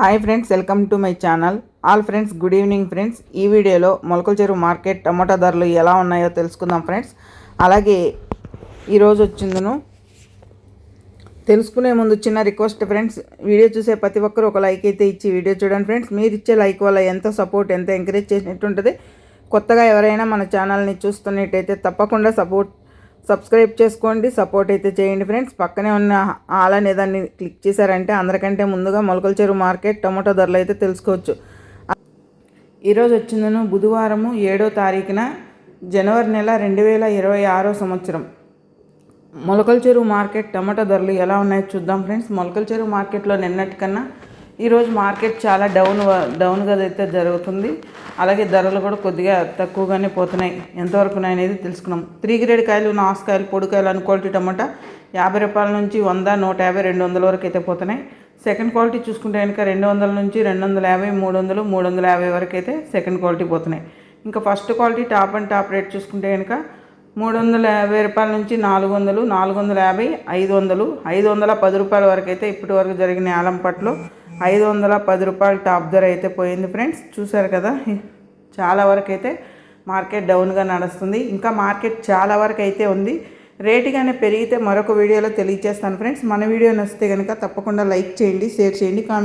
Hi friends welcome to my channel. All friends good evening friends. ఈ వీడియోలో మొలకల చెరువు మార్కెట్ టమోటా ధరలు ఎలా ఉన్నాయో తెలుసుకుందాం ఫ్రెండ్స్. అలాగే ఈరోజు వచ్చిందను. తెలుసుకునే ముందు చిన్న రిక్వెస్ట్ ఫ్రెండ్స్. వీడియో చూసే ప్రతి ఒక్కరు ఒక లైక్ అయితే ఇచ్చి వీడియో చూడండి ఫ్రెండ్స్. మీరు ఇచ్చే లైక్ వల్ల ఎంత సపోర్ట్ ఎంత ఎంకరేజ్ చేసినట్టు ఉంటుంది కొత్తగా ఎవరైనా మన ఛానల్ని చూస్తున్నట్టయితే తప్పకుండా సపోర్ట్ సబ్స్క్రైబ్ చేసుకోండి సపోర్ట్ అయితే చేయండి ఫ్రెండ్స్. పక్కనే ఉన్న ఆల్ అనే దాన్ని క్లిక్ చేశారంటే అందరికంటే ముందుగా మొలకల చెరువు మార్కెట్ టమాటో ధరలు అయితే తెలుసుకోవచ్చు. ఈరోజు వచ్చిందను బుధవారము ఏడో తారీఖున జనవరి నెల రెండు వేల ఇరవై ఆరో సంవత్సరం. మొలకల చెరువు మార్కెట్ టమాటో ధరలు ఎలా ఉన్నాయో చూద్దాం ఫ్రెండ్స్. మొలకల చెరువు మార్కెట్లో నిన్నటికన్నా ఈరోజు మార్కెట్ చాలా డౌన్ డౌన్గా అయితే జరుగుతుంది. అలాగే ధరలు కూడా కొద్దిగా తక్కువగానే పోతున్నాయి. ఎంతవరకు అనేది తెలుసుకున్నాం. త్రీ గ్రేడ్ కాయలు నాసుకాయలు పొడికాయలు అని క్వాలిటీ టమాటా యాభై రూపాయల నుంచి వంద నూట యాభై రెండు వందల వరకు అయితే పోతున్నాయి. సెకండ్ క్వాలిటీ చూసుకుంటే కనుక రెండు వందల నుంచి రెండు వందల యాభై మూడు వందలు మూడు వందల యాభై వరకు అయితే సెకండ్ క్వాలిటీ పోతున్నాయి. ఇంకా first quality top and top rate చూసుకుంటే కనుక మూడు వందల యాభై రూపాయల నుంచి నాలుగు వందలు నాలుగు వందల యాభై ఐదు వందలు ఐదు వందల పది రూపాయల వరకు అయితే ఇప్పటి వరకు జరిగిన ఆలంపట్లో ఐదు వందల పది రూపాయలు టాప్ ధర అయితే పోయింది ఫ్రెండ్స్. చూసారు కదా? చాలా వరకు అయితే మార్కెట్ డౌన్గా నడుస్తుంది. ఇంకా మార్కెట్ చాలా వరకు అయితే ఉంది. రేటు కానీ పెరిగితే మరొక వీడియోలో తెలియజేస్తాను ఫ్రెండ్స్. మన వీడియో నచ్చితే కనుక తప్పకుండా లైక్ చేయండి షేర్ చేయండి కామెంట్